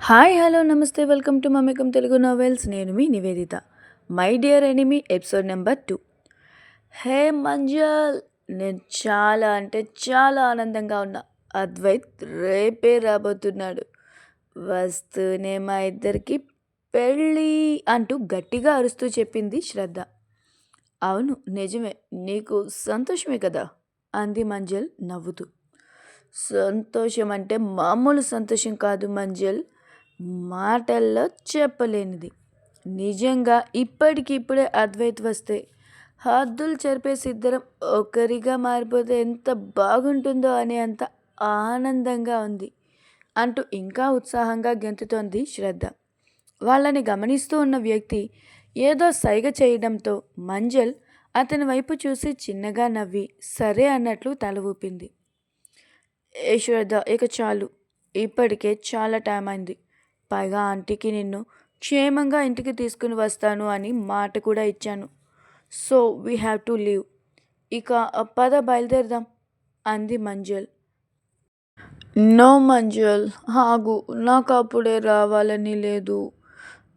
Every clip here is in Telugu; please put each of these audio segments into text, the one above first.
హాయ్ హలో నమస్తే welcome to Mamekam Telugu novels. నేను మీ Niveditha. My dear enemy episode number two. Hey Manjal నేను చాలా అంటే చాలా ఆనందంగా ఉన్నా. అద్వైత్ రేపే రాబోతున్నాడు. వస్తూనే మా ఇద్దరికి పెళ్ళి అంటూ గట్టిగా అరుస్తూ చెప్పింది శ్రద్ధ. అవును నిజమే నీకు సంతోషమే కదా? అంది మంజల్ నవ్వుతూ. సంతోషం అంటే మామూలు సంతోషం కాదు మంజల్ మాటల్లో చెప్పలేనిది. నిజంగా ఇప్పటికిప్పుడే అద్వైత్ వస్తే హద్దులు చెరిపేసి ఇద్దరం ఒకరిగా మారిపోతే ఎంత బాగుంటుందో అనే అంత ఆనందంగా ఉంది అంటూ ఇంకా ఉత్సాహంగా గెంతుతోంది శ్రద్ధ. వాళ్ళని గమనిస్తూ ఉన్న వ్యక్తి ఏదో సైగ చేయడంతో మంజల్ అతని వైపు చూసి చిన్నగా నవ్వి సరే అన్నట్లు తల ఊపింది. ఏ శ్రద్ధ ఇక చాలు. ఇప్పటికే చాలా టైం అయింది. పైగా ఆంటీకి నిన్ను క్షేమంగా ఇంటికి తీసుకుని వస్తాను అని మాట కూడా ఇచ్చాను. So we have to leave. ఇక పద బయలుదేరదాం అంది మంజల్. నో మంజల్ ఆగు నాకు అప్పుడే రావాలని లేదు.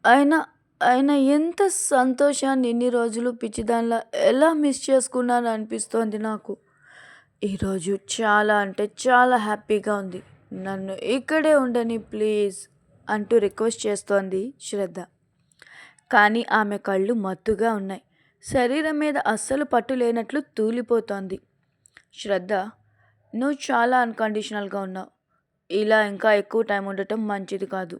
అయినా ఆయన ఎంత సంతోషాన్ని ఇన్ని రోజులు పిచ్చిదానిలా ఎలా మిస్ చేసుకున్నాను అనిపిస్తోంది నాకు. ఈరోజు చాలా అంటే చాలా హ్యాపీగా ఉంది. నన్ను ఇక్కడే ఉండని ప్లీజ్. అంటూ రిక్వెస్ట్ చేస్తోంది శ్రద్ధ. కానీ ఆమె కళ్ళు మత్తుగా ఉన్నాయి. శరీరం మీద అస్సలు పట్టు లేనట్లు తూలిపోతోంది. శ్రద్ధ నువ్వు చాలా అన్కండిషనల్గా ఉన్నావు. ఇలా ఇంకా ఎక్కువ టైం ఉండటం మంచిది కాదు.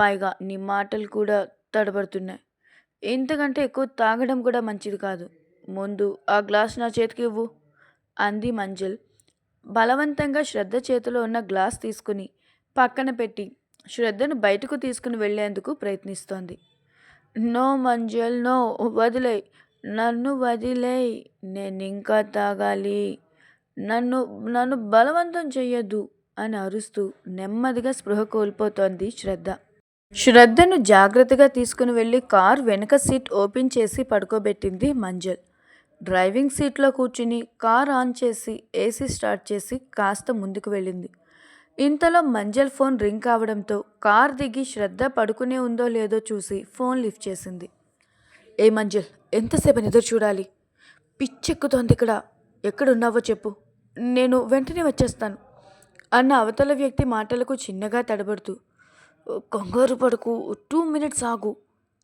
పైగా నీ మాటలు కూడా తడబడుతున్నాయి. ఇంతకంటే ఎక్కువ తాగడం కూడా మంచిది కాదు. ముందు ఆ గ్లాస్ నా చేతికి ఇవ్వు అంది మంజల్. బలవంతంగా శ్రద్ధ చేతిలో ఉన్న గ్లాస్ తీసుకుని పక్కన పెట్టి శ్రద్ధను బయటకు తీసుకుని వెళ్ళేందుకు ప్రయత్నిస్తోంది. నో మంజల్ నో వదిలేయ్. నన్ను వదిలేయ్. నేను ఇంకా తాగాలి. నన్ను నన్ను బలవంతం చెయ్యొద్దు అని అరుస్తూ నెమ్మదిగా స్పృహ కోల్పోతోంది శ్రద్ధ. శ్రద్ధను జాగ్రత్తగా తీసుకుని వెళ్ళి కార్ వెనక సీట్ ఓపెన్ చేసి పడుకోబెట్టింది మంజల్. డ్రైవింగ్ సీట్లో కూర్చుని కార్ ఆన్ చేసి ఏసీ స్టార్ట్ చేసి కాస్త ముందుకు వెళ్ళింది. ఇంతలో మంజల్ ఫోన్ రింగ్ కావడంతో కార్ దిగి శ్రద్ధ పడుకునే ఉందో లేదో చూసి ఫోన్ లిఫ్ట్ చేసింది. ఏ మంజల్ ఎంతసేపు ఎదురు చూడాలి? పిచ్చెక్కుతోంది ఇక్కడ. ఎక్కడున్నావో చెప్పు. నేను వెంటనే వచ్చేస్తాను. అన్న అవతల వ్యక్తి మాటలకు చిన్నగా తడబడుతూ కంగారు పడుకు టూ మినిట్స్ ఆగు.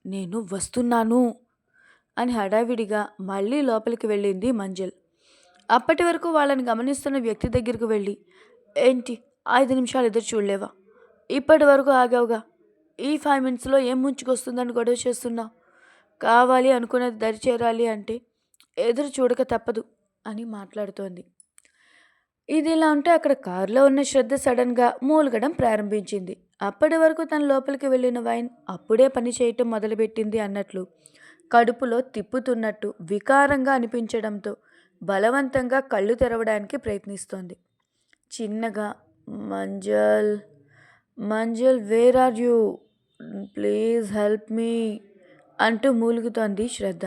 నేను వస్తున్నాను. అని హడావిడిగా మళ్ళీ లోపలికి వెళ్ళింది మంజల్. అప్పటి వరకు వాళ్ళని గమనిస్తున్న వ్యక్తి దగ్గరకు వెళ్ళి ఏంటి? ఐదు నిమిషాలు ఎదురు చూడలేవా? ఇప్పటి వరకు ఆగావుగా. ఈ ఫైవ్ మినిట్స్లో ఏం ముంచుకొస్తుందని గొడవ చేస్తున్నావు కావాలి అనుకున్నది దరి చేరాలి అంటే ఎదురు చూడక తప్పదు అని మాట్లాడుతోంది. ఇది ఇలా ఉంటే అక్కడ కారులో ఉన్న శ్రద్ధ సడన్గా మూలగడం ప్రారంభించింది. అప్పటి వరకు తన లోపలికి వెళ్ళిన వైన్ అప్పుడే పని చేయటం మొదలుపెట్టింది అన్నట్లు కడుపులో తిప్పుతున్నట్టు వికారంగా అనిపించడంతో బలవంతంగా కళ్ళు తెరవడానికి ప్రయత్నిస్తోంది. చిన్నగా మంజల్ మంజల్ where are you please help me అంటూ మూలుగుతోంది శ్రద్ధ.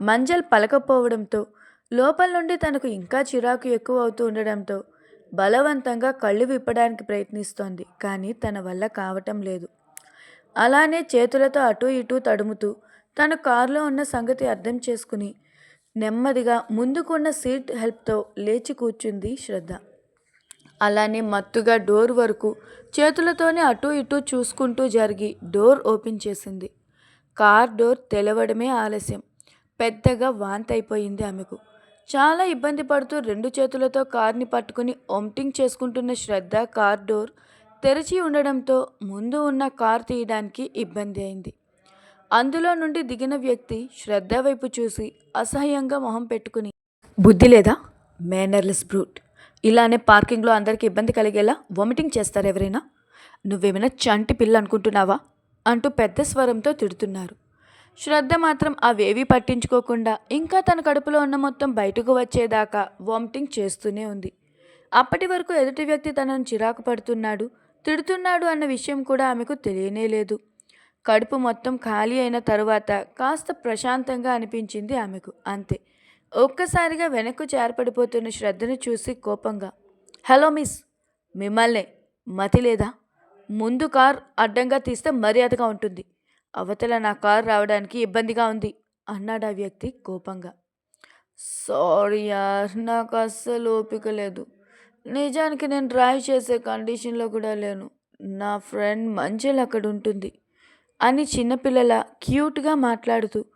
మంజల్ పలకపోవడంతో లోపల నుండి తనకు ఇంకా చిరాకు ఎక్కువ అవుతూ ఉండడంతో బలవంతంగా కళ్ళు విప్పడానికి ప్రయత్నిస్తోంది కానీ తన వల్ల కావటం లేదు. అలానే చేతులతో అటూ ఇటూ తడుముతూ తన కారులో ఉన్న సంగతి అర్థం చేసుకుని నెమ్మదిగా ముందుకున్న సీట్ హెల్ప్తో లేచి కూర్చుంది శ్రద్ధ. అలానే మత్తుగా డోర్ వరకు చేతులతోనే అటూ ఇటూ చూసుకుంటూ జరిగి డోర్ ఓపెన్ చేసింది. కార్ డోర్ తెలవడమే ఆలస్యం. పెద్దగా వాంతైపోయింది ఆమెకు. చాలా ఇబ్బంది పడుతూ రెండు చేతులతో కార్ని పట్టుకుని ఒమ్టింగ్ చేసుకుంటున్న శ్రద్ధ కార్ డోర్ తెరిచి ఉండడంతో ముందు ఉన్న కార్ తీయడానికి ఇబ్బంది అయింది. అందులో నుండి దిగిన వ్యక్తి శ్రద్ధ వైపు చూసి అసహ్యంగా మొహం పెట్టుకుని బుద్ధి లేదా? Mannerless brute. ఇలానే పార్కింగ్లో అందరికీ ఇబ్బంది కలిగేలా వామిటింగ్ చేస్తారు ఎవరైనా. నువ్వేమైనా చంటి పిల్ల అనుకుంటున్నావా? అంటూ పెద్ద స్వరంతో తిడుతున్నారు. శ్రద్ధ మాత్రం అవేవీ పట్టించుకోకుండా ఇంకా తన కడుపులో ఉన్న మొత్తం బయటకు వచ్చేదాకా వామిటింగ్ చేస్తూనే ఉంది. అప్పటి వరకు ఎదుటి వ్యక్తి తనను చిరాకు పడుతున్నాడు తిడుతున్నాడు అన్న విషయం కూడా ఆమెకు తెలియనే లేదు. కడుపు మొత్తం ఖాళీ అయిన తరువాత కాస్త ప్రశాంతంగా అనిపించింది ఆమెకు అంతే. ఒక్కసారిగా వెనక్కు చేరపడిపోతున్న శ్రద్ధను చూసి కోపంగా హలో మిస్ మిమ్మల్నే మతి లేదా? ముందు కార్ అడ్డంగా తీస్తే మర్యాదగా ఉంటుంది. అవతల నా కార్ రావడానికి ఇబ్బందిగా ఉంది అన్నాడు ఆ వ్యక్తి కోపంగా. సారీ యార్ నాకు అస్సలు ఓపిక లేదు. నిజానికి నేను డ్రైవ్ చేసే కండిషన్లో కూడా లేను. నా ఫ్రెండ్ మంజల్ అక్కడ ఉంటుంది అని చిన్నపిల్లల క్యూట్గా మాట్లాడుతూ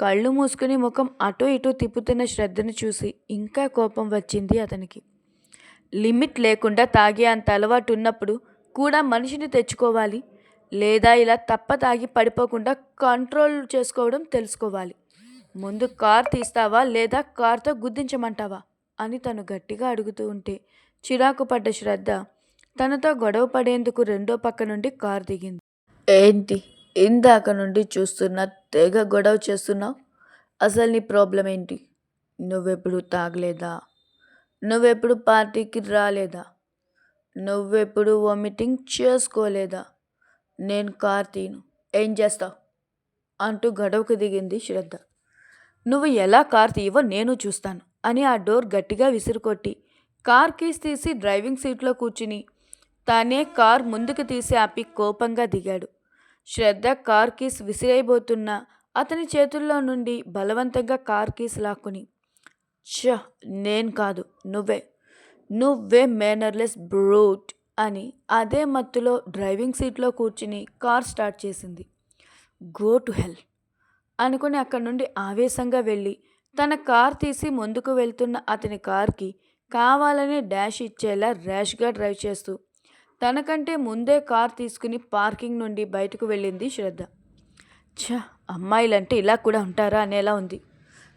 కళ్ళు మూసుకుని ముఖం అటు ఇటు తిప్పుతున్న శ్రద్ధను చూసి ఇంకా కోపం వచ్చింది అతనికి. లిమిట్ లేకుండా తాగే అంత అలవాటు ఉన్నప్పుడు కూడా మనిషిని తెచ్చుకోవాలి. లేదా ఇలా తప్ప తాగి పడిపోకుండా కంట్రోల్ చేసుకోవడం తెలుసుకోవాలి. ముందు కార్ తీస్తావా లేదా కార్తో గుద్దించమంటావా? అని తను గట్టిగా అడుగుతూ ఉంటే చిరాకు పడ్డ శ్రద్ధ తనతో గొడవ పడేందుకు రెండో పక్క నుండి కార్ దిగింది. ఏంటి? ఇందాక నుండి చూస్తున్నా తెగ గొడవ చేస్తున్నావు? అసలు నీ ప్రాబ్లం ఏంటి? నువ్వెప్పుడు తాగలేదా? నువ్వెప్పుడు పార్టీకి రాలేదా? నువ్వెప్పుడు వామిటింగ్ చేసుకోలేదా? నేను కార్ తీను. ఏం చేస్తావు? అంటూ గడవకు దిగింది శ్రద్ధ. నువ్వు ఎలా కార్ తీయవో నేను చూస్తాను అని ఆ డోర్ గట్టిగా విసిరుకొట్టి కార్ కీస్ తీసి డ్రైవింగ్ సీట్లో కూర్చుని తానే కార్ ముందుకు తీసి ఆపి కోపంగా దిగాడు. శ్రద్ధ కార్ కీస్ విసిరైపోతున్న అతని చేతుల్లో నుండి బలవంతంగా కార్ కీస్ లాక్కుని ఛ నేను కాదు నువ్వే. నువ్వే మేనర్లెస్ బ్రూట్ అని అదే మత్తులో డ్రైవింగ్ సీట్లో కూర్చుని కార్ స్టార్ట్ చేసింది. గో టు హెల్ అనుకుని అక్కడి నుండి ఆవేశంగా వెళ్ళి తన కార్ తీసి ముందుకు వెళ్తున్న అతని కార్కి కావాలనే డాష్ ఇచ్చేలా ర్యాష్గా డ్రైవ్ చేస్తూ తనకంటే ముందే కార్ తీసుకుని పార్కింగ్ నుండి బయటకు వెళ్ళింది శ్రద్ధ. ఛ అమ్మాయిలంటే ఇలా కూడా ఉంటారా అనేలా ఉంది.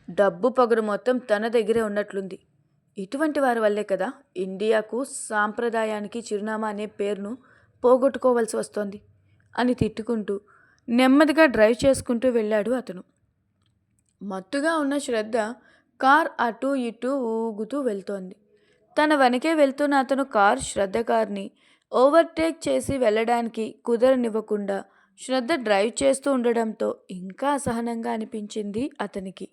డబ్బు పొగరు మొత్తం తన దగ్గరే ఉన్నట్లుంది. ఇటువంటి వారి వల్లే కదా ఇండియాకు సాంప్రదాయానికి చిరునామా అనే పేరును పోగొట్టుకోవాల్సి వస్తోంది అని తిట్టుకుంటూ నెమ్మదిగా డ్రైవ్ చేసుకుంటూ వెళ్ళాడు అతను. మత్తుగా ఉన్న శ్రద్ధ కార్ అటు ఇటు ఊగుతూ వెళ్తోంది. తన వెనకే వెళ్తున్న అతను కార్ శ్రద్ధ కార్ని ఓవర్టేక్ చేసి వెళ్ళడానికి కుదరనివ్వకుండా శ్రద్ధ డ్రైవ్ చేస్తూ ఉండడంతో ఇంకా అసహనంగా అనిపించింది అతనికి.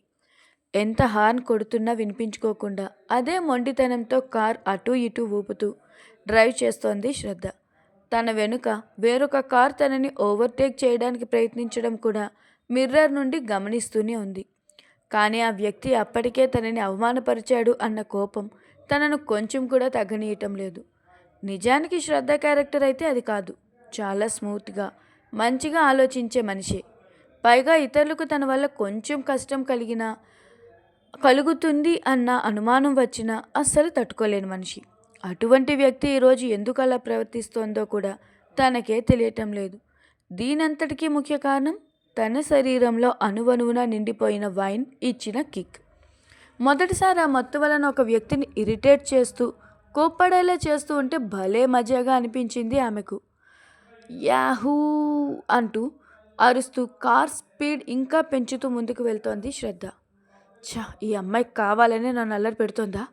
ఎంత హార్న్ కొడుతున్నా వినిపించుకోకుండా అదే మొండితనంతో కార్ అటు ఇటు ఊపుతూ డ్రైవ్ చేస్తోంది శ్రద్ధ. తన వెనుక వేరొక కార్ తనని ఓవర్టేక్ చేయడానికి ప్రయత్నించడం కూడా మిర్రర్ నుండి గమనిస్తూనే ఉంది. కానీ ఆ వ్యక్తి అప్పటికే తనని అవమానపరిచాడు అన్న కోపం తనను కొంచెం కూడా తగ్గనీయటం లేదు. నిజానికి శ్రద్ధ క్యారెక్టర్ అయితే అది కాదు. చాలా స్మూత్గా మంచిగా ఆలోచించే మనిషే. పైగా ఇతరులకు తన వల్ల కొంచెం కష్టం కలిగిన కలుగుతుంది అన్న అనుమానం వచ్చినా అస్సలు తట్టుకోలేని మనిషి. అటువంటి వ్యక్తి ఈరోజు ఎందుకు అలా ప్రవర్తిస్తోందో కూడా తనకే తెలియటం లేదు. దీనంతటికీ ముఖ్య కారణం తన శరీరంలో అణువణువున నిండిపోయిన వైన్ ఇచ్చిన కిక్. మొదటిసారి ఆ మత్తు వలన ఒక వ్యక్తిని ఇరిటేట్ చేస్తూ కోప్పడేలా చేస్తూ ఉంటే భలే మజాగా అనిపించింది ఆమెకు. యాహూ అంటూ అరుస్తూ కార్ స్పీడ్ ఇంకా పెంచుతూ ముందుకు వెళ్తోంది శ్రద్ధ. ఛా ఈ అమ్మాయికి కావాలనే నన్ను అల్లరి పెడుతోందా?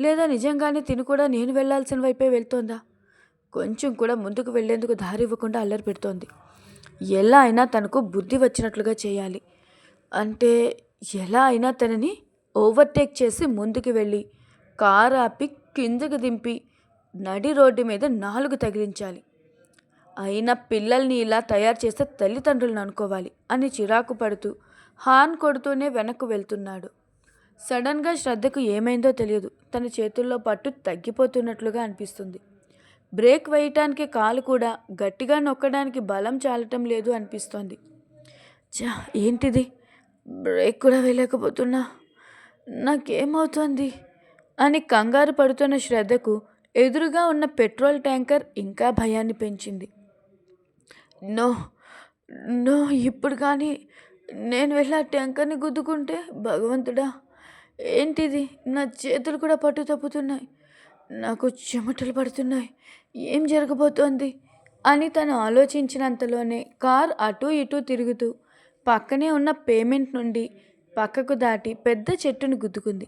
లేదా నిజంగానే తిని కూడా నేను వెళ్ళాల్సిన వైపే వెళ్తోందా? కొంచెం కూడా ముందుకు వెళ్ళేందుకు దారి ఇవ్వకుండా అల్లరి పెడుతోంది. ఎలా అయినా తనకు బుద్ధి వచ్చినట్లుగా చేయాలి. అంటే ఎలా అయినా తనని ఓవర్టేక్ చేసి ముందుకు వెళ్ళి కారు ఆపి కిందకి దింపి నడి రోడ్డు మీద నాలుగు తగిలించాలి. అయినా పిల్లల్ని ఇలా తయారు చేస్తే తల్లిదండ్రులను అనుకోవాలి అని చిరాకు పడుతూ హార్న్ కొడుతూనే వెనక్కు వెళ్తున్నాడు. సడన్గా శ్రద్ధకు ఏమైందో తెలియదు. తన చేతుల్లో పట్టు తగ్గిపోతున్నట్లుగా అనిపిస్తుంది. బ్రేక్ వేయటానికి కాలు కూడా గట్టిగా నొక్కడానికి బలం చాలటం లేదు అనిపిస్తోంది. చా ఏంటిది? బ్రేక్ కూడా వేయలేకపోతున్నా. నాకేమవుతోంది? అని కంగారు పడుతున్న శ్రద్ధకు ఎదురుగా ఉన్న పెట్రోల్ ట్యాంకర్ ఇంకా భయాన్ని పెంచింది. నో నో ఇప్పుడు కానీ నేను వెళ్ళి ఆ ట్యాంకర్ని గుద్దుకుంటే భగవంతుడా ఏంటిది? నా చేతులు కూడా పట్టు తప్పుతున్నాయి. నాకు చెమటలు పడుతున్నాయి. ఏం జరగబోతోంది? అని తను ఆలోచించినంతలోనే కార్ అటు ఇటు తిరుగుతూ పక్కనే ఉన్న పేమెంట్ నుండి పక్కకు దాటి పెద్ద చెట్టును గుద్దుకుంది.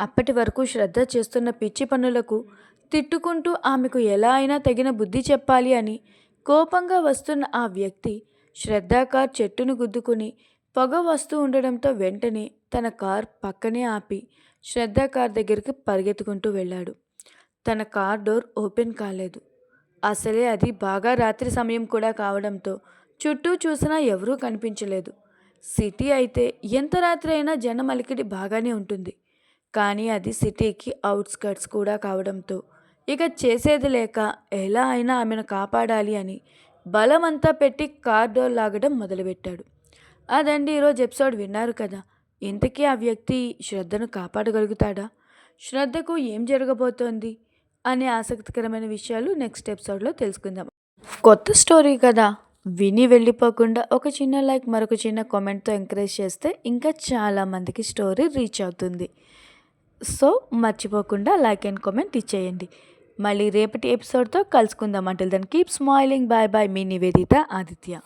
అప్పటి వరకు శ్రద్ధ చేస్తున్న పిచ్చి పనులకు తిట్టుకుంటూ ఆమెకు ఎలా అయినా తగిన బుద్ధి చెప్పాలి అని కోపంగా వస్తున్న ఆ వ్యక్తి శ్రద్ధ కార్ చెట్టును గుద్దుకుని పొగ వస్తూ ఉండడంతో వెంటనే తన కార్ పక్కనే ఆపి శ్రద్ధ కార్ దగ్గరికి పరిగెత్తుకుంటూ వెళ్ళాడు. తన కార్ డోర్ ఓపెన్ కాలేదు. అసలే అది బాగా రాత్రి సమయం కూడా కావడంతో చుట్టూ చూసినా ఎవరూ కనిపించలేదు. సిటీ అయితే ఎంత రాత్రి అయినా జనం అలికిడి బాగానే ఉంటుంది. కానీ అది సిటీకి అవుట్స్కట్స్ కూడా కావడంతో. ఇక చేసేది లేక ఎలా అయినా ఆమెను కాపాడాలి అని బలమంతా పెట్టి కార్డోర్ లాగడం మొదలుపెట్టాడు. అదండి ఈరోజు ఎపిసోడ్ విన్నారు కదా. ఇంతకీ ఆ వ్యక్తి శ్రద్ధను కాపాడగలుగుతాడా? శ్రద్ధకు ఏం జరగబోతోంది? అనే ఆసక్తికరమైన విషయాలు నెక్స్ట్ ఎపిసోడ్లో తెలుసుకుందాం. కొత్త స్టోరీ కదా. విని వెళ్ళిపోకుండా ఒక చిన్న లైక్ మరొక చిన్న కామెంట్తో ఎంకరేజ్ చేస్తే ఇంకా చాలామందికి స్టోరీ రీచ్ అవుతుంది. సో మర్చిపోకుండా లైక్ అండ్ కామెంట్ ఇచ్చేయండి. మళ్ళీ రేపటి ఎపిసోడ్తో కలుసుకుందాం. అంటే దాన్ని కీప్ స్మైలింగ్ బాయ్ బాయ్ మీ నివేదిత ఆదిత్య.